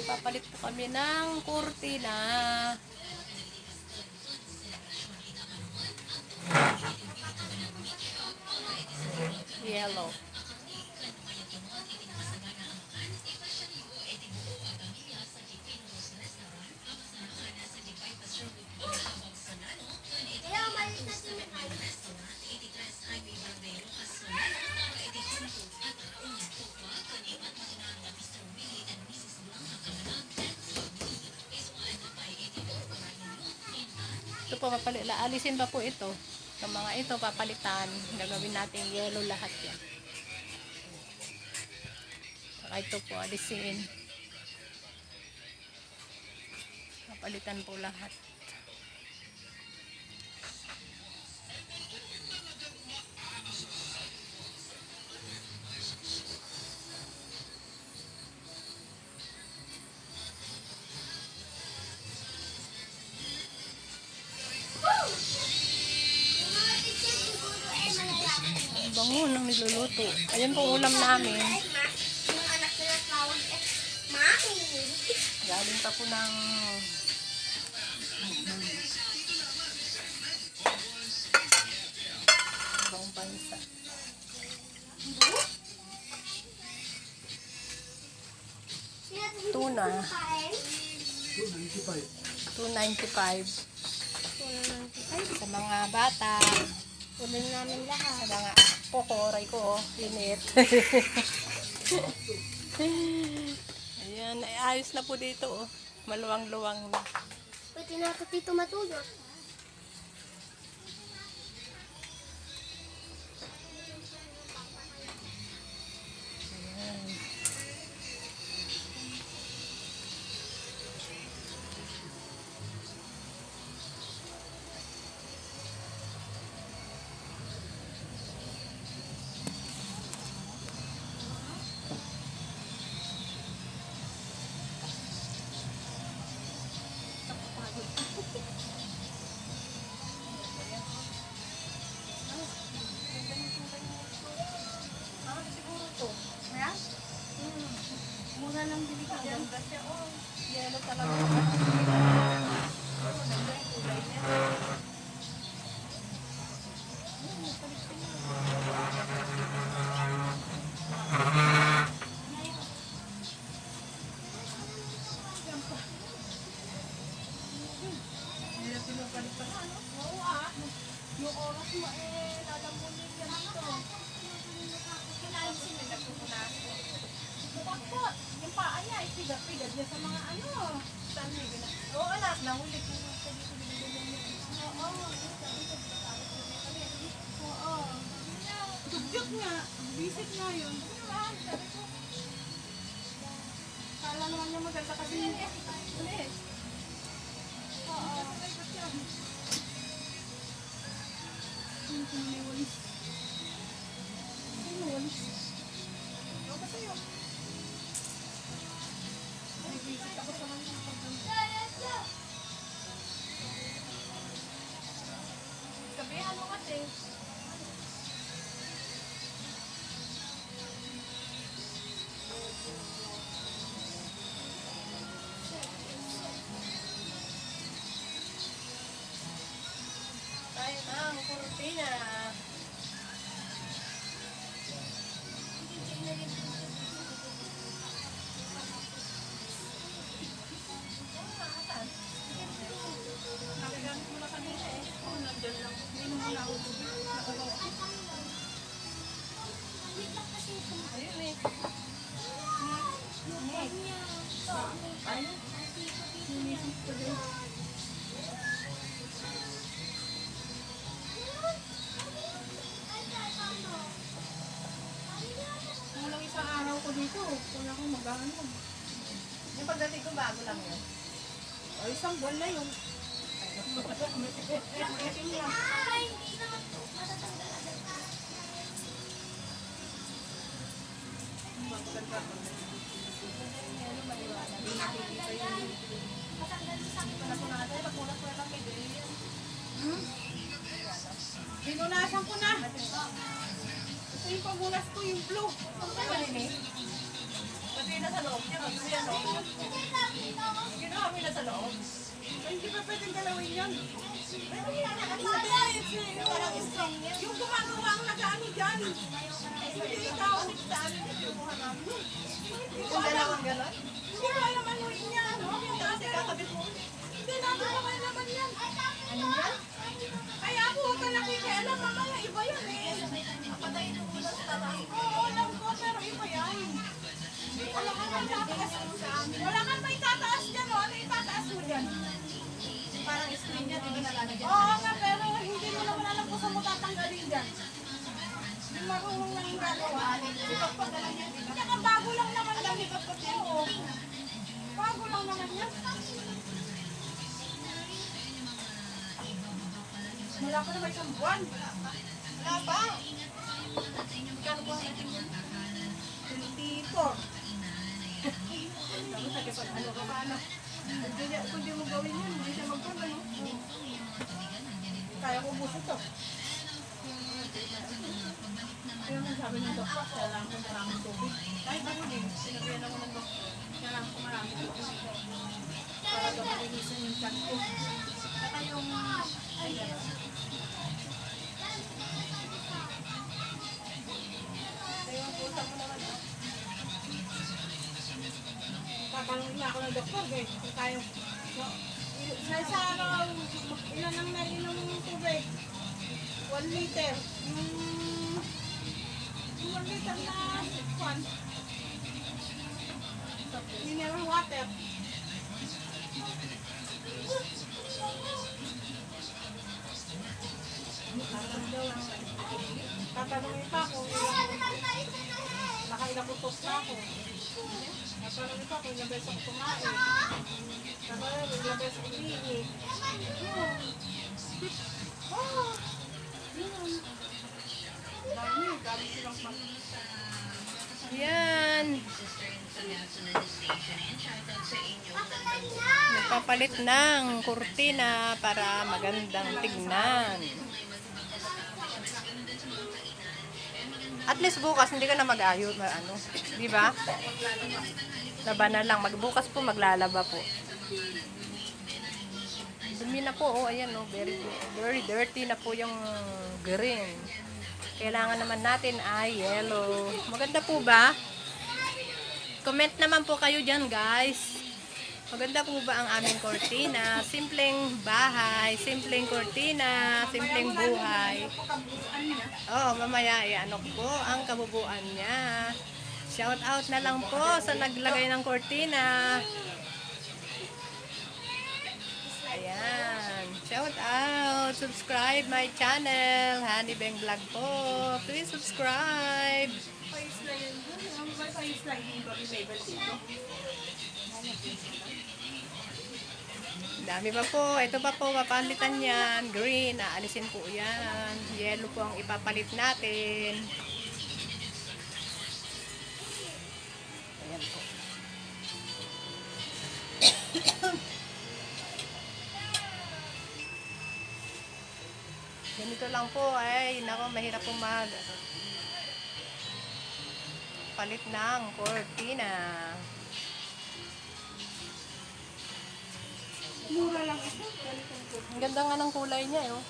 Magpapalit po kami ng kurtina. Yellow. Papalit, alisin pa po ito. Yung mga ito, papalitan. Gagawin natin yellow lahat yan. Saka ito po, alisin. Papalitan po lahat. Ayan po ulam namin. Yung anak nila tawag eh, Mami. Galing pa po ng ibang bansa. Tuna. Kain? 295 sa mga bata. Kunin namin Sa lahat. mga pokoray ko, oh, init. Ayan, ay ayos na po dito, oh. Maluwang-luwang na. Pwede na ito dito matulog. Mura lang bili ka dyan. Yellow talaga. Yung maganda kasi. Ulit. Oo. Sino kung ng kurtina. Nagagamit mo na kanina eh. Oo, nandyan lang. Hindi mo na ako tubig. Nakagawa. Ayun eh. Ayun. Sinisip ko din. Kung ko dito, kung ako mag-ano. Yung pagdating ko, bago lang yun. O isang buwan na yun. Ay, hindi naman po. Matatanggal agad. Matanggal sa loob. Hindi pa pwedeng galawin yun. Hindi, it's parang strong. Yung gumagawa ang nag-ano dyan. Hindi ikaw. Yung dalawang gano'n? Hindi ko alam ano yun yan. dati kakabit mo. Hindi natin ko alam yan. Ano yan? Kaya ako huwag ka nakikialam. Mamaya iba yan eh. Patayin mo muna sa tatay. Oo, Oo nga, pero hindi mo naman alam kung saan mo tatanggalin dyan. Yung marunong lang yung gagawa. Ipagpag lang yan. Tsaka bago lang naman lang ipagpag yan. Oo. Bago lang naman yan. Wala pa naman isang buwan. Wala pa. Kano po natin yan? 24. Tapos nagkipag ano ka pa ano? Hindi niya, kung di mo gawin yun, hindi siya magkano. no? Kaya ko buso to. Kaya nga sabi ng doktor, kailangan ko maraming tubig. Kahit ako din, sinabihan ako ng doktor, kailangan ko maraming tubig. Para gawin yung chan ko. Saka yung, ayan. Ng doktor, eh, kung kaya, so, sa isa araw, ilan ang nainom ng tubig? 1 liter. Yung, yung 1 liter na kwan. Mineral water. Tatanungin pa ilang, nakailang utos na ako. Tatanungin pa kung beses ako kumain. Tatanungin kung beses ako. Yun. Ah, yun. Dami, dami silang pag- Yan. Nagpapalit ng kurtina para magandang tignan. At least bukas hindi ka na mag-ayo, ma- ano, di ba? Laba na lang. Magbukas po maglalaba po. Dumi na po, oh, ayan oh, very very dirty na po yung green. Kailangan naman natin ay yellow. Maganda po ba? Comment naman po kayo dyan, guys. Maganda po ba ang aming kortina? Simpleng bahay, simpleng kortina, simpleng buhay. Oh, mamaya i-ano po ang kabubuan niya. Shout out na lang po sa naglagay ng kortina. Ayan. Shout out. Subscribe my channel. Honey Bang Vlog po. Please subscribe. Pais na yun. Ang pais na dito. Dami pa po. Ito pa po, papalitan yan. Green, aalisin po yan. Yellow po ang ipapalit natin. Ayan po. Ganito lang po ay, nako, mahirap po mag palit ng cortina. Mura lang ito. Ang ganda nga ng kulay niya, eh, oh.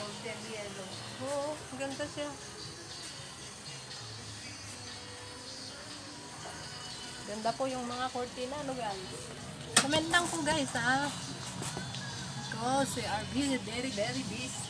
Golden yellow. Oo, ang ganda siya. Ganda po yung mga cortina, no guys? Comment lang po guys, ha? Because we are really very, very busy.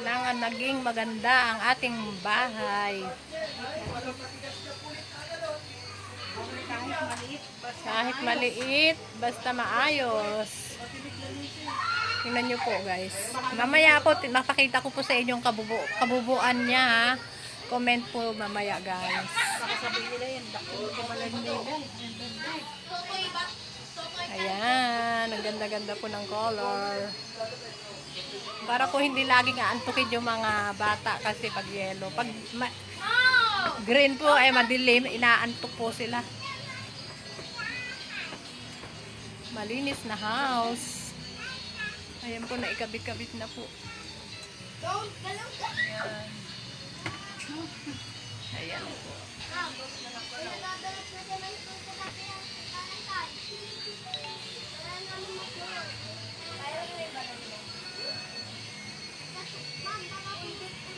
Kailangan naging maganda ang ating bahay. Kahit maliit, basta maayos. Tingnan nyo po guys. Mamaya po, mapakita ko po sa inyong kabubu kabubuan niya. Comment po mamaya guys. Ayan, ang ganda-ganda po ng color. Para po hindi laging aantukin yung mga bata kasi pag yellow. Pag green po ay madilim, inaantok po sila. Malinis na house. Ayan po, naikabit-kabit na po. Don't, galong ka. Ayan po. 何ですか?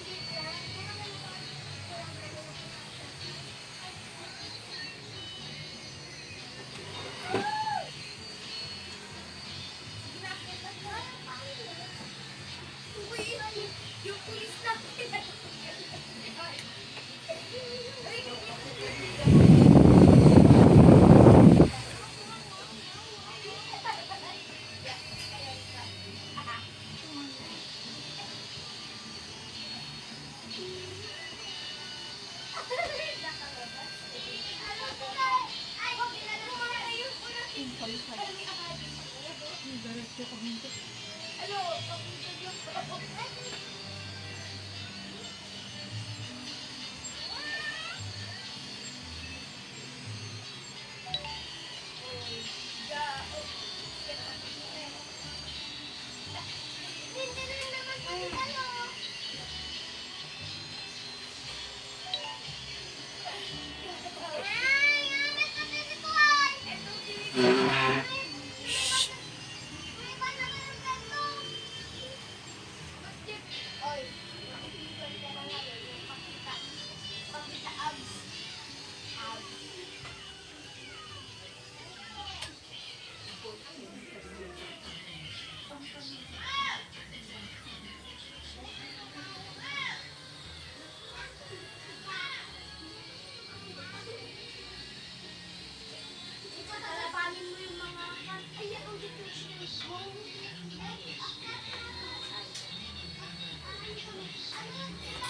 Hindi